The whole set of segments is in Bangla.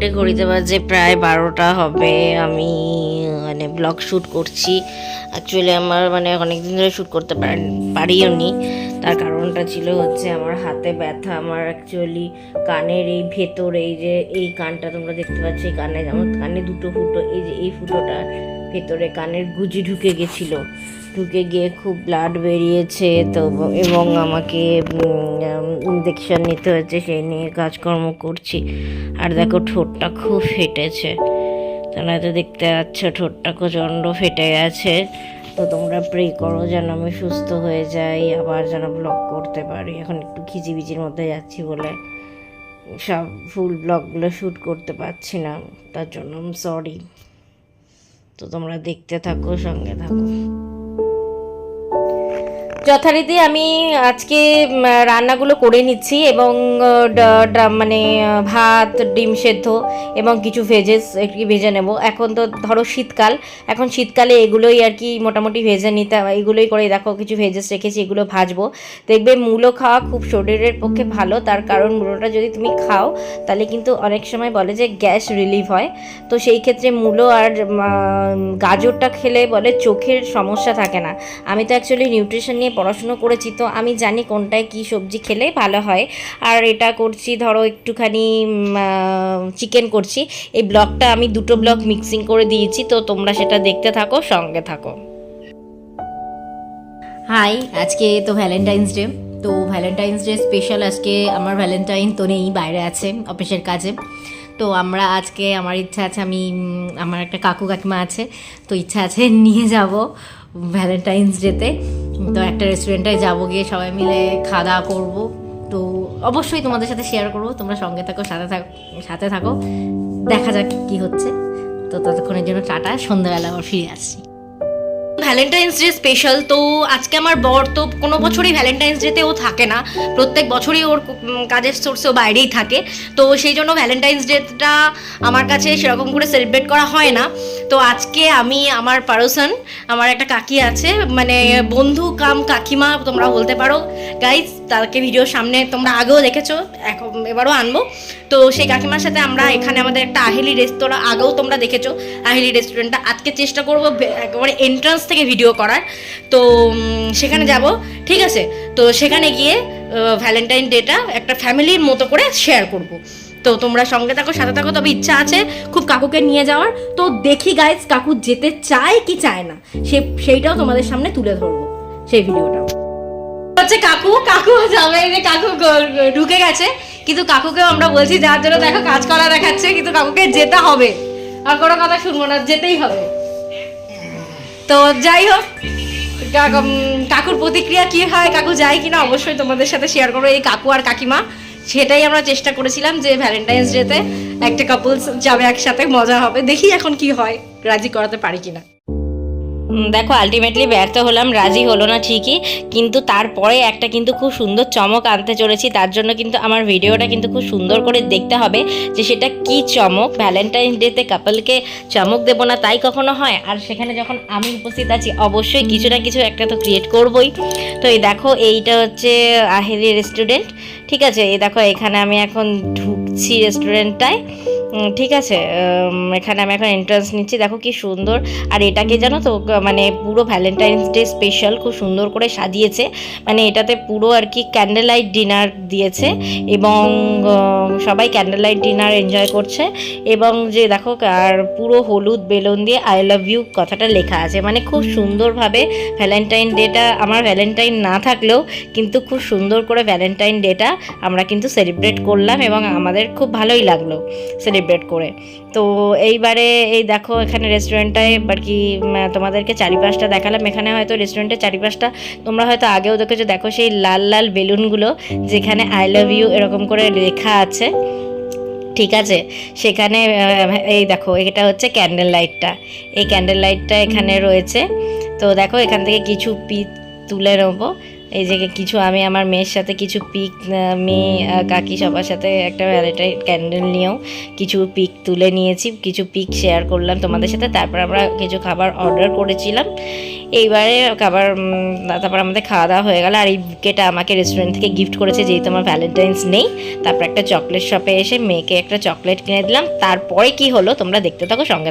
মোটামুটি ঘড়িতে বাজে প্রায় বারোটা হবে। আমি মানে ব্লগ শ্যুট করছি। অ্যাকচুয়ালি আমার মানে অনেকদিন ধরে শ্যুট করতে পারি- পারিও নি তার কারণটা ছিল হচ্ছে আমার হাতে ব্যথা। আমার অ্যাকচুয়ালি কানের এই ভেতর এই যে, এই কানটা তোমরা দেখতে পাচ্ছ, এই কানে যেমন কানে দুটো ফুটো, এই যে, এই ফুটোটা ভেতরে কানের গুজি ঢুকে গেছিল। ঢুকে গিয়ে খুব ব্লাড বেরিয়েছে, তো এবং আমাকে ইঞ্জেকশন নিতে হয়েছে, সেই নিয়ে কাজকর্ম করছি। আর দেখো, ঠোঁটটা খুব ফেটেছে। তোমরা তো দেখতে পাচ্ছ, ঠোঁটটা প্রচণ্ড ফেটে গেছে। তো তোমরা প্রে করো যেন আমি সুস্থ হয়ে যাই, আবার যেন ব্লগ করতে পারি। এখন একটু খিচিবিচির মধ্যে যাচ্ছি বলে সব ফুল ব্লগগুলো শ্যুট করতে পারছি না, তার জন্য সরি তো তোমরা দেখতে থাকো সঙ্গে থাকো। যথারীতি আমি আজকে রান্নাগুলো করে নিচ্ছি এবং মানে ভাত, ডিম সেদ্ধ এবং কিছু ভেজেস ভেজে নেব। এখন তো ধরো শীতকাল, এখন শীতকালে এগুলোই আর কি মোটামুটি ভেজে নিতে এগুলোই করে, দেখো, কিছু ভেজেস রেখেছি, এগুলো ভাজবো। দেখবে মূলো খাওয়া খুব শরীরের পক্ষে ভালো, তার কারণ মূলোটা যদি তুমি খাও, তাহলে কিন্তু অনেক সময় বলে যে গ্যাস রিলিভ হয়। তো সেই ক্ষেত্রে মূলো আর গাজরটা খেলে বলে চোখের সমস্যা থাকে না। আমি তো অ্যাকচুয়ালি নিউট্রিশন নিয়ে পড়াশুনো করেছি, তো আমি জানি কোনটায় কী সবজি খেলে ভালো হয়। আর এটা করছি, ধরো একটুখানি চিকেন করছি। এই ব্লগটা আমি দুটো ব্লগ মিক্সিং করে দিয়েছি, তো তোমরা সেটা দেখতে থাকো, সঙ্গে থাকো। হাই আজকে তো ভ্যালেন্টাইন্স ডে তো ভ্যালেন্টাইন্স ডে স্পেশাল আজকে আমার ভ্যালেন্টাইন তো নেই, বাইরে আছে, অফিসের কাজে। তো আমরা আজকে, আমার ইচ্ছা আছে আমি আমার একটা কাকু কাকিমা আছে, তো ইচ্ছা আছে নিয়ে যাব ভ্যালেন্টাইন্স ডেতে তো একটা রেস্টুরেন্টে যাব গিয়ে সবাই মিলে খাওয়া দাওয়া করব। তো অবশ্যই তোমাদের সাথে শেয়ার করব। তোমরা সঙ্গে থাকো, সাথে থাকো সাথে থাকো। দেখা যাক কি হচ্ছে। তো ততক্ষণের জন্য টাটা। সন্ধ্যাবেলা আবার ফিরে আসছি। ভ্যালেন্টাইন্স ডে স্পেশাল তো আজকে আমার বর তো কোনো বছরই ভ্যালেন্টাইন্স ডেতে ও থাকে না। প্রত্যেক বছরই ওর কাজের সোর্সে ও বাইরেই থাকে। তো সেই জন্য ভ্যালেন্টাইন্স ডেটা আমার কাছে সেরকম করে সেলিব্রেট করা হয় না। তো আজকে আমি আমার পারসন, আমার একটা কাকি আছে মানে বন্ধু কাম কাকিমা, তোমরা বলতে পারো। গাইজ তাকে ভিডিওর সামনে তোমরা আগেও দেখেছ, এখন এবারও আনব। তো সেই কাকিমার সাথে আমরা এখানে আমাদের একটা আহেলি রেস্তোরাঁ আগেও তোমরা দেখেছ, আহেলি রেস্টুরেন্টটা আজকে চেষ্টা করব একেবারে এন্ট্রান্স থেকে ভিডিও করার। তো সেখানে যাব। ঠিক আছে? তো সেখানে গিয়ে ভ্যালেন্টাইন ডেটা একটা ফ্যামিলির মতো করে শেয়ার করব। তো তোমরা সঙ্গে থাকো, সাথে থাকো। তবে ইচ্ছা আছে খুব কাকুকে নিয়ে যাওয়ার। তো দেখি গাইজ কাকু যেতে চায় কি চায় না। সে, সেইটাও তোমাদের সামনে তুলে ধরবো, সেই ভিডিওটাও হচ্ছে কাকু কাকু যাবে। কাকু ঢুকে গেছে। কিন্তু কাকুকেও আমরা বলছি, যার জন্য দেখো কাজ করা দেখাচ্ছে, কিন্তু কাকুকে যেতে হবে। আর কোনো কথা শুনব না, যেতেই হবে। তো যাই হোক কাকুর প্রতিক্রিয়া কি হয়, কাকু যায় কিনা অবশ্যই তোমাদের সাথে শেয়ার করব। এই কাকু আর কাকিমা, সেটাই আমরা চেষ্টা করেছিলাম যে ভ্যালেন্টাইন্স ডেতে একটা কাপলস যাবে একসাথে, মজা হবে। দেখি এখন কি হয়, রাজি করাতে পারি কিনা। দেখো আলটিমেটলি ব্যর্থ হলাম, রাজি হলো না ঠিকই, কিন্তু তারপরে একটা কিন্তু খুব সুন্দর চমক আনতে চলেছি, তার জন্য কিন্তু আমার ভিডিওটা কিন্তু খুব সুন্দর করে দেখতে হবে যে সেটা কি চমক। ভ্যালেন্টাইন ডেতে কাপলকে চমক দেবো না তাই কখনো হয়? আর সেখানে যখন আমি উপস্থিত আছি, অবশ্যই কিছু না কিছু একটা তো ক্রিয়েট করবই। তো এই দেখো, এইটা হচ্ছে আহেরি রেস্টুরেন্ট ঠিক আছে? এই দেখো, এখানে আমি এখন ঢুকছি রেস্টুরেন্টটায় ঠিক আছে এখানে আমি এখন এন্ট্রান্স নিচ্ছি। দেখো কি সুন্দর। আর এটাকে জানো তো মানে পুরো ভ্যালেন্টাইন্স ডে স্পেশাল খুব সুন্দর করে সাজিয়েছে। মানে এটাতে পুরো আর কি ক্যান্ডেল লাইট ডিনার দিয়েছে এবং সবাই ক্যান্ডেল লাইট ডিনার এনজয় করছে। এবং যে দেখো, আর পুরো হলুদ বেলুন দিয়ে আই লাভ ইউ কথাটা লেখা আছে। মানে খুব সুন্দরভাবে ভ্যালেন্টাইন ডেটা আমার ভ্যালেন্টাইন না থাকলেও কিন্তু খুব সুন্দর করে ভ্যালেন্টাইন ডেটা আমরা কিন্তু সেলিব্রেট করলাম এবং আমাদের খুব ভালোই লাগল। সেলিব্রেট করে। তো এইবারে এই দেখো এখানে রেস্টুরেন্টটায় আর কি তোমাদেরকে চারিপাশটা দেখালাম। এখানে হয়তো রেস্টুরেন্টের চারিপাশটা তোমরা হয়তো আগেও দেখেছ। দেখো সেই লাল লাল বেলুনগুলো যেখানে আই লাভ ইউ এরকম করে লেখা আছে। ঠিক আছে? সেখানে এই দেখো, এটা হচ্ছে ক্যান্ডেল লাইটটা এই ক্যান্ডেল লাইটটা এখানে রয়েছে। তো দেখো এখান থেকে কিছু পিস তুলে নেব। এই যে কিছু আমি আমার মেয়ের সাথে কিছু পিক মেয়ে কাকি সবার সাথে একটা ভ্যালেন্টাইন ক্যান্ডেল নিয়েও কিছু পিক তুলে নিয়েছি, কিছু পিক শেয়ার করলাম তোমাদের সাথে। তারপর আমরা কিছু খাবার অর্ডার করেছিলাম। এইবারে খাবার তারপর আমাদের খাওয়া দাওয়া হয়ে গেল। আর এই বুকেটা আমাকে রেস্টুরেন্ট থেকে গিফট করেছে, যেহেতু আমার ভ্যালেন্টাইন্স নেই। তারপর একটা চকলেট শপে এসে মেয়েকে একটা চকলেট কিনে দিলাম। তারপরে কি হলো তোমরা দেখতে থাকো সঙ্গে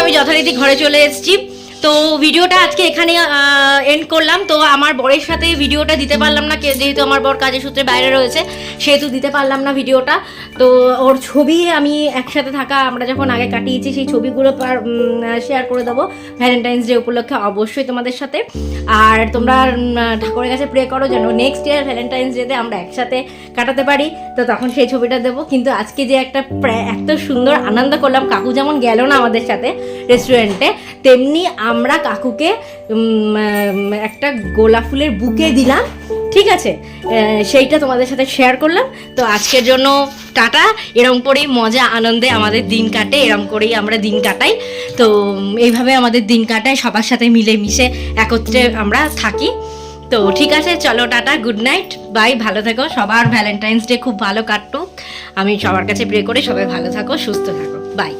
আমি যথারীতি ঘরে চলে এসেছি। তো ভিডিওটা আজকে এখানে এন্ড করলাম। তো আমার বরের সাথে ভিডিওটা দিতে পারলাম না যেহেতু আমার বর কাজের সূত্রে বাইরে রয়েছে, সেহেতু দিতে পারলাম না ভিডিওটা। তো ওর ছবি আমি একসাথে থাকা, আমরা যখন আগে কাটিয়েছি, সেই ছবিগুলো শেয়ার করে দেবো ভ্যালেন্টাইন্স ডে উপলক্ষে অবশ্যই তোমাদের সাথে। আর তোমরা ঠাকুরের কাছে প্রে করো যেন নেক্সট ইয়ার ভ্যালেন্টাইন্স ডেতে আমরা একসাথে কাটাতে পারি। তো তখন সেই ছবিটা দেবো। কিন্তু আজকে যে একটা এত সুন্দর আনন্দ করলাম, কাকু যেমন গেল না আমাদের সাথে রেস্টুরেন্টে তেমনি আমরা কাকুকে একটা গোলাপ ফুলের বুকে দিলাম, ঠিক আছে? সেইটা তোমাদের সাথে শেয়ার করলাম। তো আজকের জন্য টাটা। এরম করেই মজা, আনন্দে আমাদের দিন কাটে, এরম করেই আমরা দিন কাটাই। তো এইভাবে আমাদের দিন কাটায়, সবার সাথে মিলেমিশে একত্রে আমরা থাকি। তো ঠিক আছে, চলো টাটা গুড নাইট বাই ভালো থেকো। সবার ভ্যালেন্টাইন্স ডে খুব ভালো কাটুক। আমি সবার কাছে প্রে করে সবাই ভালো থাকো, সুস্থ থাকো। বাই